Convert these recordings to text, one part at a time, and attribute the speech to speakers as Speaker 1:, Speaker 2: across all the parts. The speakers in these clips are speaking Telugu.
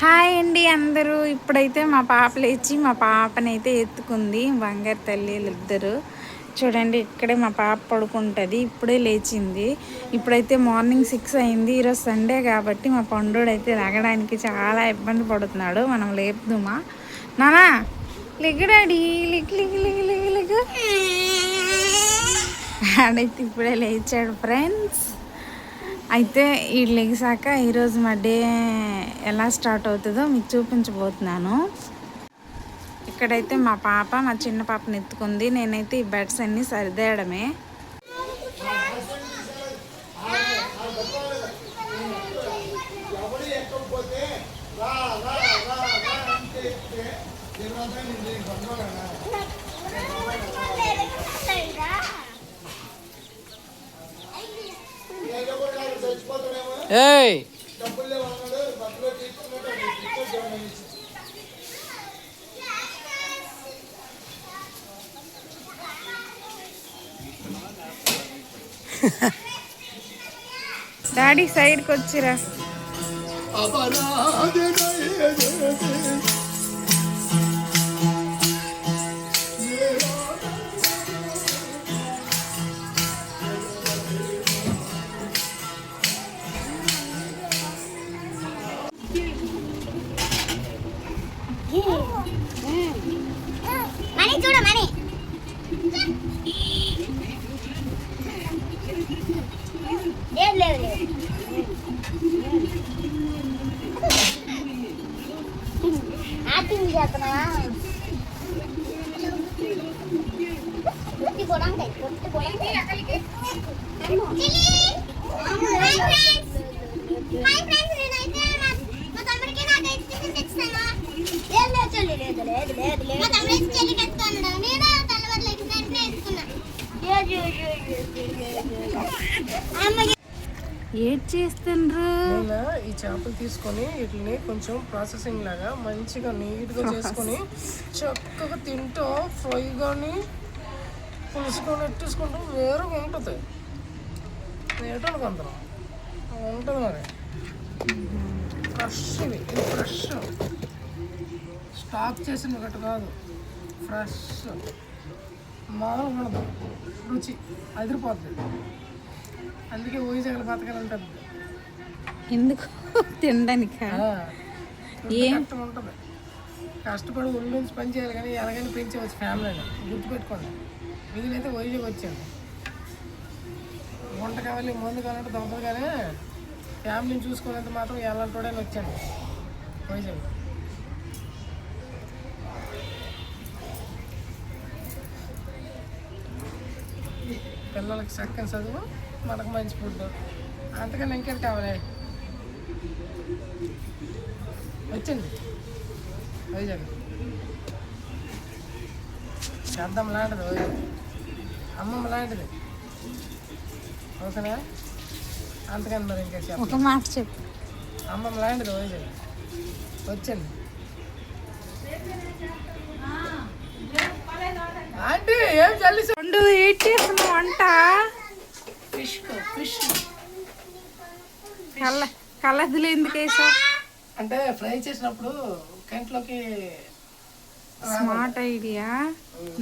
Speaker 1: హాయ్ అండి అందరూ. ఇప్పుడైతే మా పాప లేచి మా పాపనైతే ఎత్తుకుంది బంగారు తల్లిలు ఇద్దరు చూడండి ఇక్కడే మా పాప పడుకుంటుంది ఇప్పుడే లేచింది. ఇప్పుడైతే మార్నింగ్ సిక్స్ అయింది ఈరోజు సండే కాబట్టి మా పండుడు అయితే లగడానికి చాలా ఇబ్బంది పడుతున్నాడు. మనం లేపుదామా? నానా లిగ్ డాడీ లిగ్ లిగ్ లిగ్ లిగ్ లిగ్. ఆడైతే ఇప్పుడే లేచాడు ఫ్రెండ్స్. అయితే ఈ లెగిసాక ఈరోజు మా డే ఎలా స్టార్ట్ అవుతుందో మీకు చూపించబోతున్నాను. ఇక్కడైతే మా పాప మా చిన్న పాపని ఎత్తుకుంది. నేనైతే ఈ బెడ్స్ అన్నీ సరిదేయడమే.
Speaker 2: ఏయ్.
Speaker 1: డాడీ సైడ్కి వచ్చిరా.
Speaker 3: మనీ చూడమని. లేదు లేదు. లేదు యాక్టింగ్ చేస్తున్నావా పొట్టి పొడంకాయ పొట్టి పొడంకాయ హాయ్ ఫ్రెండ్స్ నేనైతే మా- మా తమ్ముడికి నాకు ఐస్ క్రీమ్ తెచ్చాను లేదు లేదు చెల్లి లేదు లేదు లేదు లేదు మా తమ్ముడు చెల్లి కట్టుకున్నాడు నేను తెల్లవారులు ఎక్కినట్టు వేసుకున్నా అమ్మకి
Speaker 1: ఏం చేస్తుండ్రు?
Speaker 2: నేను ఈ చేపలు తీసుకొని వీటిని కొంచెం ప్రాసెసింగ్ లాగా మంచిగా నీట్గా చేసుకొని చక్కగా తింటూ ఫ్రై కానీ పులుసుకొని ఎట్టేసుకుంటాం వేరుగా ఉంటుంది. ఏటానికి అందరం ఉంటుంది మరి. ఫ్రెష్ ఇది ఫ్రెష్ స్టాక్ చేసిన ఒకటి కాదు. ఫ్రెష్. మామూలుగా ఉండదు. రుచి అదిరిపోతుంది అందుకే ఊహించగల బతకాలంటుంది
Speaker 1: ఎందుకు? తినడానికి? ఏం?
Speaker 2: ఉంటుంది. కష్టపడి ఒళ్ళు నుంచి పని చేయాలి కానీ ఎలాగైనా పెంచవచ్చు ఫ్యామిలీని గుర్తుపెట్టుకోండి. మిగిలినైతే వైజాగ్ వచ్చాను వంట కావాలి మందు కావాలంటే దొరకదు కానీ ఫ్యామిలీని చూసుకునేంత మాత్రం ఎలాంటి వచ్చాను వైజాగ్ పిల్లలకి చక్కని చదువు మనకు మంచి ఫుడ్ అంతకన్నా ఇంకేం కావాలి? వచ్చింది. వైజాగ్ శబ్దం లాంటిది వైజాగ్ అమ్మమ్మ లాంటిది. ఓకేనా? అంతకని మరి ఇంకా
Speaker 1: ఒక మాట చెప్పు.
Speaker 2: అమ్మమ్మ లాంటిది వైజాగ్ వచ్చింది. ఆంటీ ఏం చల్లి
Speaker 1: రెండు ఏడ్ చేసిన వంట
Speaker 2: ఫిష్ ఫిష్
Speaker 1: కళ్ళ కళ్ళదులు ఎందుకు వేసావు?
Speaker 2: అంటే ఫ్రై చేసినప్పుడు కంట్లోకి
Speaker 1: స్మార్ట్ ఐడియా.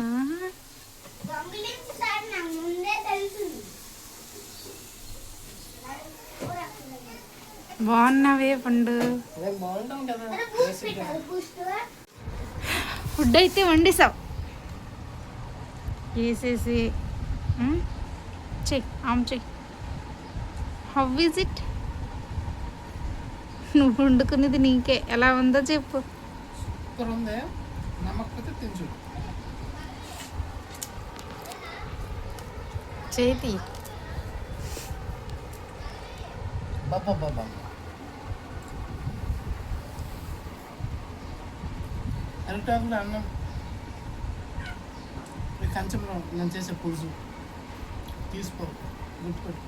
Speaker 1: నా?
Speaker 3: దొంగలించి సార్ నాకు ముందే తెలుసు
Speaker 1: బాగున్నావే పండు ఫుడ్ అయితే వండేసావు. వేసేసి ఉమ్, చెయ్యి ఆమ్ చెయ్యి హౌ ఇస్ ఇట్ నువ్వు వండుకునేది నీకే ఎలా ఉందో చెప్పు
Speaker 2: సూపర్ ఉంది నమ్మకపోతే తించు
Speaker 1: చేతి
Speaker 2: బాబా బాబా అరటాకులు అన్నం ఈ కంచంలో నేను చేసే పులుసు తీసుకో గుర్తుపెట్టు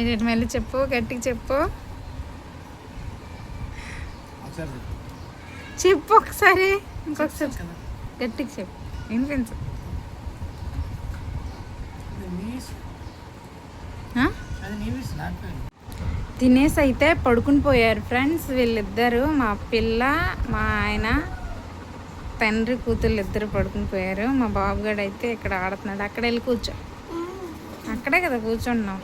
Speaker 1: ఇది మళ్ళీ చెప్పు గట్టిగా చెప్పు.
Speaker 2: చెప్పు.
Speaker 1: ఒకసారి ఇంకొకసారి గట్టిగా చెప్పు. వినిపించు. తినేసి అయితే పడుకుని పోయారు ఫ్రెండ్స్ వీళ్ళిద్దరు మా పిల్ల మా ఆయన తండ్రి కూతురు ఇద్దరు పడుకుని పోయారు. మా బాబుగాడు అయితే ఇక్కడ ఆడుతున్నాడు. అక్కడ వెళ్ళి కూర్చో. అక్కడే కదా కూర్చున్నాం.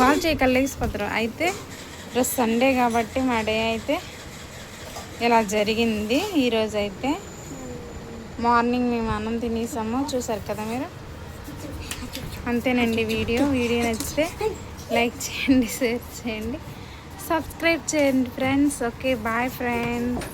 Speaker 1: గోల్ చేయి కళ్ళేసిపోతారు అయితే ఈరోజు సండే కాబట్టి మా డే అయితే ఇలా జరిగింది. ఈరోజు అయితే మార్నింగ్ మేము అన్నం తినేసాము. చూసారు కదా మీరు? అంతేనండి వీడియో. వీడియో నచ్చితే లైక్ చేయండి షేర్ చేయండి. సబ్స్క్రైబ్ చేయండి ఫ్రెండ్స్. Okay bye friends.